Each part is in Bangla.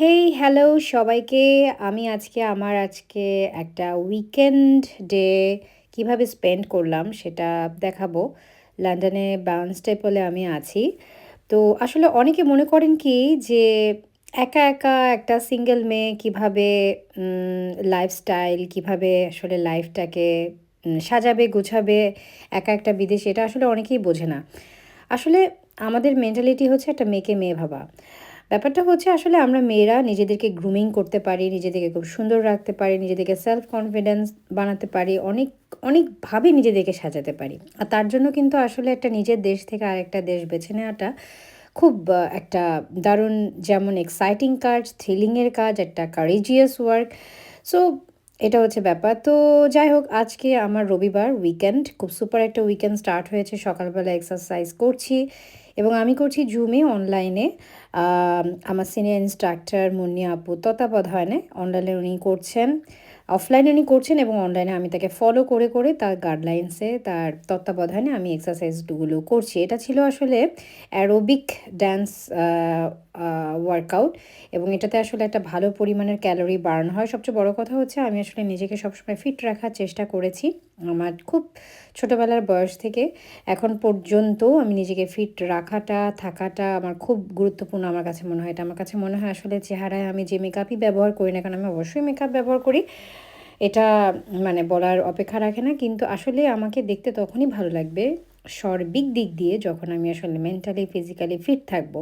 হেই হ্যালো সবাইকে। আমি আজকে, আমার আজকে একটা উইকেন্ড ডে কীভাবে স্পেন্ড করলাম সেটা দেখাবো। লন্ডনে বাউন্স টেপলে আমি আছি। তো আসলে অনেকে মনে করেন কি যে একা একা একটা সিঙ্গেল মেয়ে কীভাবে লাইফস্টাইল কীভাবে আসলে লাইফটাকে সাজাবে, গোছাবে, একা একটা বিদেশে, এটা আসলে অনেকেই বোঝে না। আসলে আমাদের মেন্টালিটি হচ্ছে একটা মেয়েকে মেয়ে ভাবা। ব্যাপারটা হচ্ছে আসলে আমরা মেয়েরা নিজেদেরকে গ্রুমিং করতে পারি, নিজেদেরকে খুব সুন্দর রাখতে পারি, নিজেদেরকে সেলফ কনফিডেন্স বানাতে পারি, অনেক, অনেকভাবে নিজেদেরকে সাজাতে পারি। আর তার জন্য কিন্তু আসলে একটা নিজের দেশ থেকে আরেকটা দেশ বেছে নেওয়াটা খুব একটা দারুণ যেমন এক্সাইটিং কাজ থ্রিলিংয়ের কাজ, একটা কারেজিয়াস ওয়ার্ক সো এটা হচ্ছে ব্যাপার। তো যাই হোক, আজকে আমার রবিবার উইকেন্ড খুব সুপার একটা উইকেন্ড স্টার্ট হয়েছে। সকালবেলা এক্সারসাইজ করছি। এবং আমি করছি জুমে অনলাইনে আমার সিনিয়র ইনস্ট্রাক্টর মুন্নি আপু তত্ত্বাবধানে অনলাইনে উনি করছেন। অফলাইনে উনি করছেন এবং অনলাইনে আমি তাকে ফলো করে করে তার গাইডলাইন্সে তার তত্ত্বাবধানে আমি এক্সারসাইজগুলো করছি। এটা ছিল আসলে অ্যারোবিক ড্যান্স ওয়ার্কআউট এবং এটাতে আসলে একটা ভালো পরিমাণের ক্যালোরি বার্ন হয়। সবচেয়ে বড় কথা হচ্ছে আমি আসলে নিজেকে সবসময় ফিট রাখার চেষ্টা করেছি। আমার খুব ছোটোবেলার বয়স থেকে এখন পর্যন্ত আমি নিজেকে ফিট রাখাটা, থাকাটা আমার খুব গুরুত্বপূর্ণ আমার কাছে মনে হয়। এটা আমার কাছে মনে হয় আসলে চেহারায় আমি যে মেকআপই ব্যবহার করি না কারণ আমি অবশ্যই মেকআপ ব্যবহার করি। এটা মানে বলার অপেক্ষা রাখে না, কিন্তু আসলে আমাকে দেখতে তখনই ভালো লাগবে সার্বিক দিক দিয়ে যখন আমি আসলে মেন্টালি ফিজিক্যালি ফিট থাকব,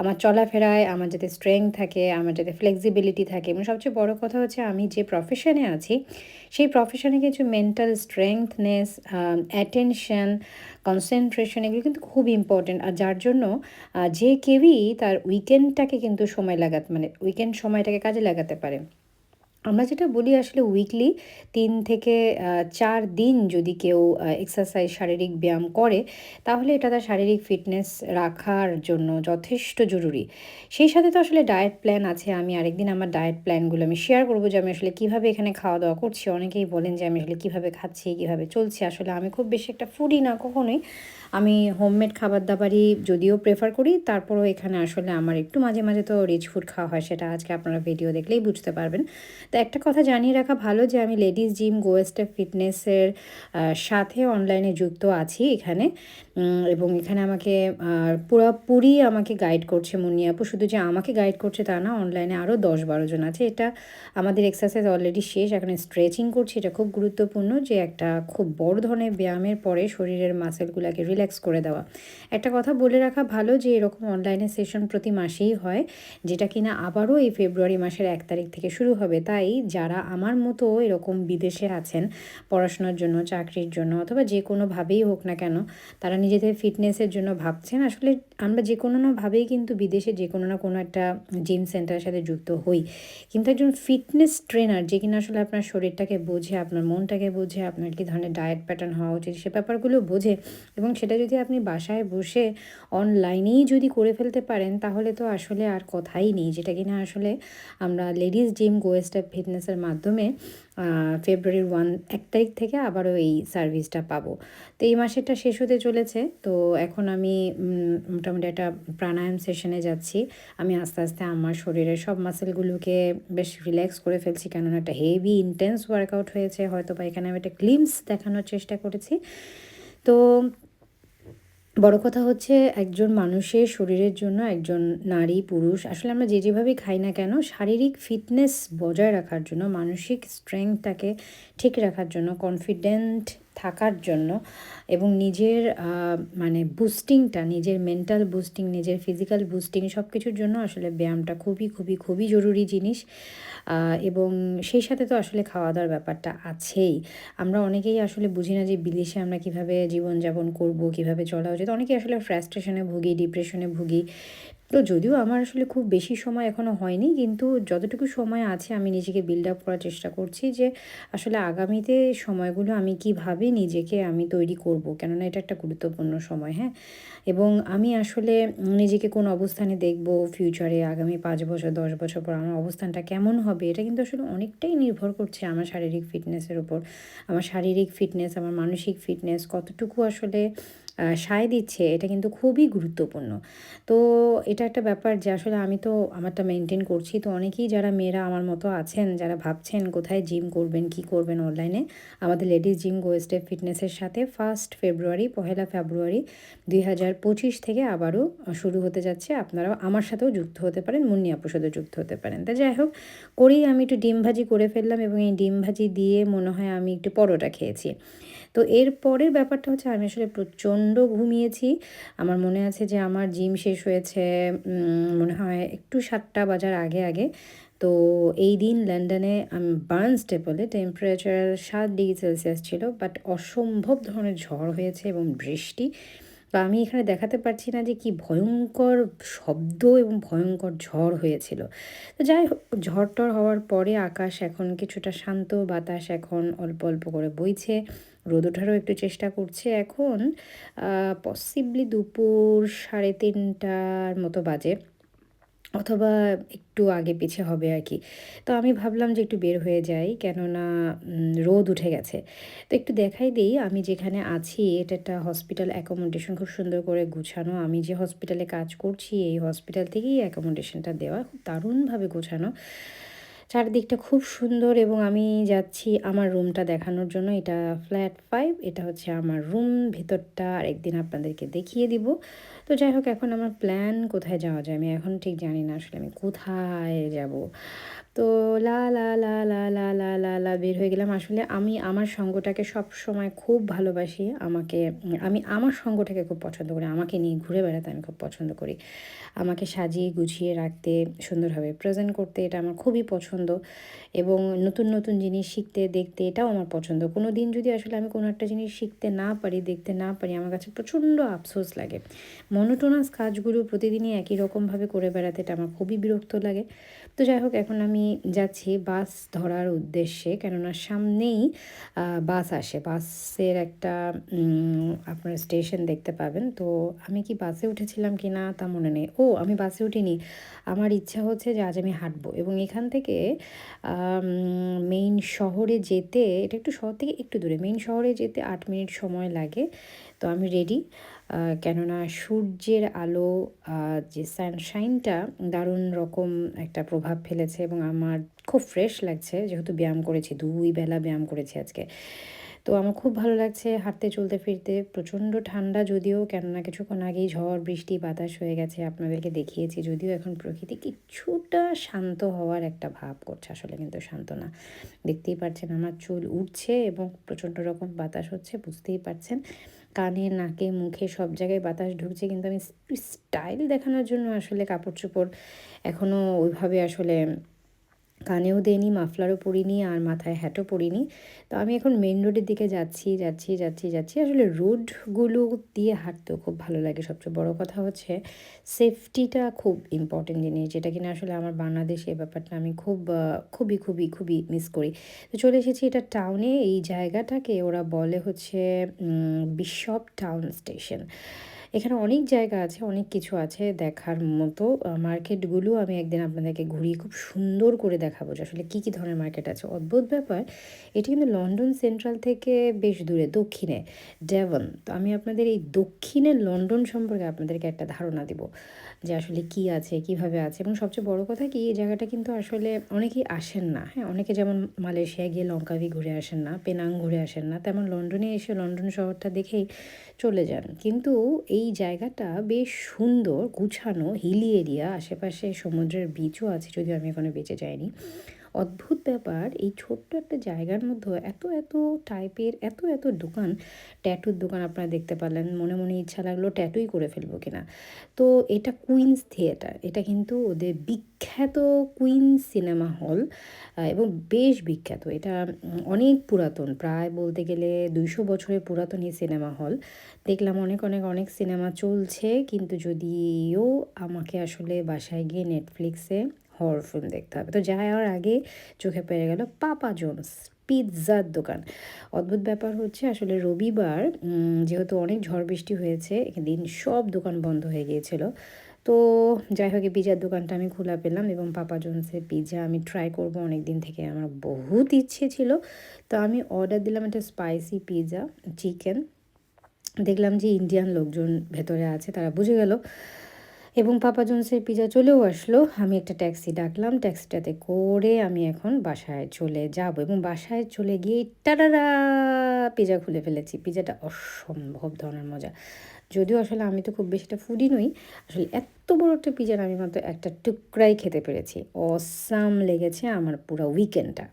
আমার চলাফেরায়, আমার যাতে স্ট্রেংথ থাকে, আমার যাতে ফ্লেক্সিবিলিটি থাকে, এবং সবচেয়ে বড় কথা হচ্ছে আমি যে প্রফেশনে আছি, সেই প্রফেশনে কিছু মেন্টাল স্ট্রেংথনেস অ্যাটেনশন কনসেন্ট্রেশন এগুলো কিন্তু খুব ইম্পর্টেন্ট আর যার জন্য যে কেউই তার উইকেন্ডটাকে কিন্তু সময় লাগাতে মানে উইকেন্ড সময়টাকে কাজে লাগাতে পারে। আমরা যেটা বলি আসলে উইকলি তিন থেকে চার দিন যদি কেউ এক্সারসাইজ শারীরিক ব্যায়াম করে, তাহলে এটা তার শারীরিক ফিটনেস রাখার জন্য যথেষ্ট জরুরি। সেই সাথে তো আসলে ডায়েট প্ল্যান আছে, আমি আরেকদিন আমার ডায়েট প্ল্যানগুলো আমি শেয়ার করব যে আমি আসলে কীভাবে এখানে খাওয়া দাওয়া করছি। অনেকেই বলেন যে আমি আসলে কীভাবে খাচ্ছি, কীভাবে চলছি, আসলে আমি খুব বেশি একটা ফুডি না কখনোই। আমি হোমমেড খাবার দাবারই যদিও প্রেফার করি, তারপরও এখানে আসলে আমার একটু মাঝে মাঝে তো রিচ ফুড খাওয়া হয়, সেটা আজকে আপনারা ভিডিও দেখলেই বুঝতে পারবেন। তো একটা কথা জানিয়ে রাখা ভালো যে আমি লেডিস জিম গোয়েস্টে ফিটনেসের সাথে অনলাইনে যুক্ত আছি এখানে। এবং এখানে আমাকে পুরাপুরি আমাকে গাইড করছে মুন্নি আপু। শুধু যে আমাকে গাইড করছে তা না অনলাইনে আরও দশ বারো জন আছে। এটা আমাদের এক্সারসাইজ অলরেডি শেষ, এখন স্ট্রেচিং করছি। এটা খুব গুরুত্বপূর্ণ যে একটা খুব বড় ধরনের ব্যায়ামের পরে শরীরের মাসেলগুলোকে রিল্যাক্স করে দেওয়া। একটা কথা বলে রাখা ভালো যে এরকম অনলাইনে সেশন প্রতি মাসেই হয়, যেটা কিনা আবারও এই ফেব্রুয়ারি মাসের এক তারিখ থেকে শুরু হবে। তাই যারা আমার মতো এরকম বিদেশে আছেন, পড়াশোনার জন্য, চাকরির জন্য, অথবা যে কোনোভাবেই হোক না কেন, তারা নিজেদের ফিটনেসের জন্য ভাবছেন আসলে আমরা যে কোনো না ভাবেই কিন্তু বিদেশে যে কোনো না কোনো একটা জিম সেন্টারের সাথে যুক্ত হই। কিন্তু একজন ফিটনেস ট্রেনার যে কিনা আসলে আপনার শরীরটাকে বোঝে আপনার মনটাকে বোঝে আপনার কী ধরনের ডায়েট প্যাটার্ন হওয়া উচিত সে ব্যাপারগুলো বোঝে এবং সেটা যদি আপনি বাসায় বসে অনলাইনেই যদি করে ফেলতে পারেন তাহলে তো আসলে আর কথাই নেই। যেটা কিনা আসলে আমরা লেডিস জিম গোয়েস্টার ফিটনেসের মাধ্যমে ফেব্রুয়ারির ওয়ান এক তারিখ থেকে আবারও এই সার্ভিসটা পাবো। তো এই মাসেরটা শেষ হতে চলেছে। তো এখন আমি উম, মোটামুটি একটা প্রাণায়াম সেশনে যাচ্ছি। আমি আস্তে আস্তে আমার শরীরের সব মাসেলগুলোকে বেশ রিল্যাক্স করে ফেলছি, কেননা একটা হেভি ইন্টেন্স ওয়ার্কআউট হয়েছে। হয়তো বা এখানে আমি একটা গ্লিমস দেখানোর চেষ্টা করেছি। তো বড় কথা হচ্ছে, একজন মানুষের শরীরের জন্য একজন নারী, পুরুষ, আসলে আমরা যে যেভাবেই খাই না কেন, শারীরিক ফিটনেস বজায় রাখার জন্য, মানসিক স্ট্রেংথটাকে ঠিক রাখার জন্য কনফিডেন্ট থাকার জন্য এবং নিজের মানে বুস্টিংটা নিজের মেন্টাল বুস্টিং নিজের ফিজিক্যাল বুস্টিং সব কিছুর জন্য আসলে ব্যায়ামটা খুবই খুবই খুবই জরুরি জিনিস। এবং সেই সাথে তো আসলে খাওয়া দাওয়ার ব্যাপারটা আছেই। আমরা অনেকেই আসলে বুঝি না যে বিদেশে আমরা কীভাবে জীবনযাপন করব, কীভাবে চলা উচিত। অনেকেই আসলে ফ্রাস্ট্রেশনে ভুগি ডিপ্রেশনে ভুগি। তো যদিও আমার আসলে খুব বেশি সময় এখনও হয়নি, কিন্তু যতটুকু সময় আছে আমি নিজেকে বিল্ড আপ করার চেষ্টা করছি যে আসলে আগামীতে সময়গুলো আমি কীভাবে নিজেকে আমি তৈরি করব। কেননা এটা একটা গুরুত্বপূর্ণ সময় হ্যাঁ? এবং আমি আসলে নিজেকে কোন অবস্থানে দেখব ফিউচারে আগামী পাঁচ বছর, দশ বছর পর আমার অবস্থানটা কেমন হবে, এটা কিন্তু আসলে অনেকটাই নির্ভর করছে আমার শারীরিক ফিটনেসের উপর। আমার শারীরিক ফিটনেস আমার মানসিক ফিটনেস কতটুকু আসলে সায় দিচ্ছে, এটা কিন্তু খুবই গুরুত্বপূর্ণ। তো এটা একটা ব্যাপার যে আসলে আমি তো আমারটা মেনটেন করছি। তো অনেকেই যারা মেয়েরা আমার মতো আছেন, যারা ভাবছেন কোথায় জিম করবেন, কি করবেন অনলাইনে আমাদের লেডিস জিম গো স্টেপ ফিটনেসের সাথে ফার্স্ট ফেব্রুয়ারি পহেলা ফেব্রুয়ারি দুই হাজার পঁচিশ থেকে আবারও শুরু হতে যাচ্ছে। আপনারাও আমার সাথেও যুক্ত হতে পারেন, মুন্নি আপুর সাথেও যুক্ত হতে পারেন। তা যাই হোক, করেই আমি একটু ডিম ভাজি করে ফেললাম এবং এই ডিম ভাজি দিয়ে মনে হয় আমি একটু পরোটা খেয়েছি। তো এর পরের ব্যাপারটা হচ্ছে, আমি আসলে প্রচণ্ড ঘুমিয়েছি। আমার মনে আছে যে আমার জিম শেষ হয়েছে মনে হয় একটু সাতটা বাজার আগে আগে। তো এই দিন লন্ডনে বার্ন স্টেপলে টেম্পারেচার সাত ডিগ্রি সেলসিয়াস ছিল বাট অসম্ভব ধরনের ঝড় হয়েছে এবং বৃষ্টি তো আমি এখানে দেখাতে পারছি না যে কি ভয়ঙ্কর শব্দ এবং ভয়ঙ্কর ঝড় হয়েছিল। তো যাই ঝড় টড় হওয়ার পরে আকাশ এখন কিছুটা শান্ত, বাতাস এখন অল্প অল্প করে বইছে। রোদ ওঠারও একটু চেষ্টা করছে এখন। পসিবলি দুপুর সাড়ে তিনটার মতো বাজে। অথবা একটু আগে পিছে হবে আর কি। তো আমি ভাবলাম যে একটু বের হয়ে যাই, কেননা রোদ উঠে গেছে। তো একটু দেখাই দিই, আমি যেখানে আছি, এটা একটা হসপিটাল অ্যাকোমোডেশন খুব সুন্দর করে গুছানো। আমি যে হসপিটালে কাজ করছি, এই হসপিটাল থেকেই অ্যাকোমোডেশনটা দেওয়া খুব দারুণভাবে গোছানো। চারদিকটা খুব সুন্দর এবং আমি যাচ্ছি আমার রুমটা দেখানোর জন্য। এটা ফ্ল্যাট ফাইভ এটা হচ্ছে আমার রুম ভেতরটা আর একদিন আপনাদেরকে দেখিয়ে দিব। তো যাই হোক, এখন আমার প্ল্যান কোথায় যাওয়া যায়? আমি এখন ঠিক জানি না আসলে আমি কোথায় যাব। তো লা লা লা লা লা লা লা লা বের হয়ে গেলাম। আসলে আমি আমার সঙ্গটাকে সব সময় খুব ভালোবাসি। আমাকে, আমি আমার সঙ্গটাকে খুব পছন্দ করি। আমাকে নিয়ে ঘুরে বেড়াতে আমি খুব পছন্দ করি। আমাকে সাজিয়ে গুছিয়ে রাখতে, সুন্দরভাবে প্রেজেন্ট করতে এটা আমার খুবই পছন্দ। এবং নতুন নতুন জিনিস শিখতে, দেখতে এটাও আমার পছন্দ। কোনো দিন যদি আসলে আমি কোনো একটা জিনিস শিখতে না পারি, দেখতে না পারি, আমার কাছে প্রচণ্ড আফসোস লাগে। মনোটোনাস কাজগুলো প্রতিদিনই একই রকমভাবে করে বেড়াতে এটা আমার খুবই বিরক্ত লাগে। তো যাই হোক, এখন আমি যাচ্ছি বাস ধরার উদ্দেশ্যে। কেননা সামনেই বাস আসে। বাসের একটা আপনার স্টেশন দেখতে পাবেন। তো আমি কি বাসে উঠেছিলাম কি না তা মনে নেই। ও, আমি বাসে উঠিনি। আমার ইচ্ছা হচ্ছে যে আজ আমি হাঁটবো। এবং এখান থেকে মেইন শহরে যেতে, এটা একটু শহর থেকে একটু দূরে মেইন শহরে যেতে আট মিনিট সময় লাগে। তো আমি রেডি কেননা সূর্যের আলো যে সানশাইনটা দারুণ রকম একটা প্রভাব ফেলেছে এবং আমার খুব ফ্রেশ লাগছে, যেহেতু ব্যায়াম করেছি, দুই বেলা ব্যায়াম করেছি আজকে। তো আমার খুব ভালো লাগছে হাঁটতে, চলতে, ফিরতে। প্রচণ্ড ঠান্ডা যদিও, কেননা কিছুক্ষণ আগেই ঝড়, বৃষ্টি, বাতাস হয়ে গেছে, আপনাদেরকে দেখিয়েছি। যদিও এখন প্রকৃতি কিছুটা শান্ত হওয়ার একটা ভাব করছে, আসলে কিন্তু শান্ত না। দেখতেই পাচ্ছেন আমার চুল উঠছে এবং প্রচণ্ড রকম বাতাস হচ্ছে, বুঝতেই পারছেন। কানে, নাকে, মুখে সব জায়গায় বাতাস ঢুকছে। কিন্তু আমি স্টাইল দেখানোর জন্য আসলে কাপড় চোপড় এখনও ওইভাবে আসলে কানেও দেইনি মাফলারও পরিনি আর মাথায় হ্যাটও পরিনি। তো আমি এখন মেন রোডের দিকে যাচ্ছি যাচ্ছি যাচ্ছি যাচ্ছি। আসলে রোডগুলো দিয়ে হাঁটতেও খুব ভালো লাগে। সবচেয়ে বড় কথা হচ্ছে সেফটিটা খুব ইম্পর্টেন্ট জিনিস, যেটা কিনা আসলে আমার বাংলাদেশে এই ব্যাপারটা আমি খুব খুবই খুবই খুবই মিস করি। তো চলে এসেছি এটা টাউনে এই জায়গাটাকে ওরা বলে হচ্ছে বিশপ টাউন স্টেশন এখানে অনেক জায়গা আছে, অনেক কিছু আছে দেখার মতো। মার্কেটগুলো আমি একদিন আপনাদেরকে ঘুরিয়ে খুব সুন্দর করে দেখাবো যে আসলে কী কী ধরনের মার্কেট আছে। অদ্ভুত ব্যাপার, এটি কিন্তু লন্ডন সেন্ট্রাল থেকে বেশ দূরে, দক্ষিণে, ডেভন। তো আমি আপনাদের এই দক্ষিণের লন্ডন সম্পর্কে আপনাদেরকে একটা ধারণা দিব যে আসলে কি আছে, কীভাবে আছে। এবং সবচেয়ে বড় কথা কি, এই জায়গাটা কিন্তু আসলে অনেকেই আসেন না হ্যাঁ? অনেকে যেমন মালয়েশিয়া গিয়ে লঙ্কাভি ঘুরে আসেন না, পেনাং ঘুরে আসেন না, তেমন লন্ডনে এসে লন্ডন শহরটা দেখেই চলে যান। কিন্তু এই জায়গাটা বেশ সুন্দর, গুছানো হিলি এরিয়া আশেপাশে সমুদ্রের বিচও আছে, যদিও আমি এখানে বেঁচে যাইনি। অদ্ভুত ব্যাপার, এই ছোট্ট একটা জায়গার মধ্যে এত এত টাইপের এত এত দোকান ট্যাটুর দোকান আপনারা দেখতে পারলেন, মনে মনে ইচ্ছা লাগল ট্যাটুই করে ফেলব কিনা। তো এটা কুইন্স থিয়েটার এটা কিন্তু ওদের বিখ্যাত কুইন্স সিনেমা হল এবং বেশ বিখ্যাত। এটা অনেক পুরাতন, প্রায় বলতে গেলে দুইশো বছরের পুরাতন এই সিনেমা হল দেখলাম অনেক অনেক অনেক সিনেমা চলছে, কিন্তু যদিও আমাকে আসলে বাসায় গিয়ে নেটফ্লিক্সে হরর ফিল্ম দেখতে হবে। তো যাই যাওয়ার আগে চোখে পেয়ে গেল পাপা জোনস পিৎজার দোকান। অদ্ভুত ব্যাপার হচ্ছে আসলে রবিবার যেহেতু অনেক ঝড় বৃষ্টি হয়েছে দিন সব দোকান বন্ধ হয়ে গিয়েছিল। তো যাই হোক, এই পিৎজার দোকানটা আমি খোলা পেলাম এবং পাপা জোনসের পিৎজা আমি ট্রাই করব। অনেক দিন থেকে আমার বহুত ইচ্ছে ছিল। তো আমি অর্ডার দিলাম একটা স্পাইসি পিৎজা চিকেন দেখলাম যে ইন্ডিয়ান লোকজন ভেতরে আছে, তারা বুঝে গেল এবং পাপা জনসের পিজা চলেও আসলো। আমি একটা ট্যাক্সি ডাকলাম। ট্যাক্সিটাতে করে আমি এখন বাসায় চলে যাব এবং বাসায় চলে গিয়ে টাডারা পিজা খুলে ফেলেছি। পিজাটা অসম্ভব ধরনের মজা। যদিও আসলে আমি তো খুব বেশিটা ফুডি নই, আসলে এত বড় একটা পিজার আমি মাত্র একটা টুকরাই খেতে পেরেছি। অসাম লেগেছে আমার পুরো উইকেন্ডটা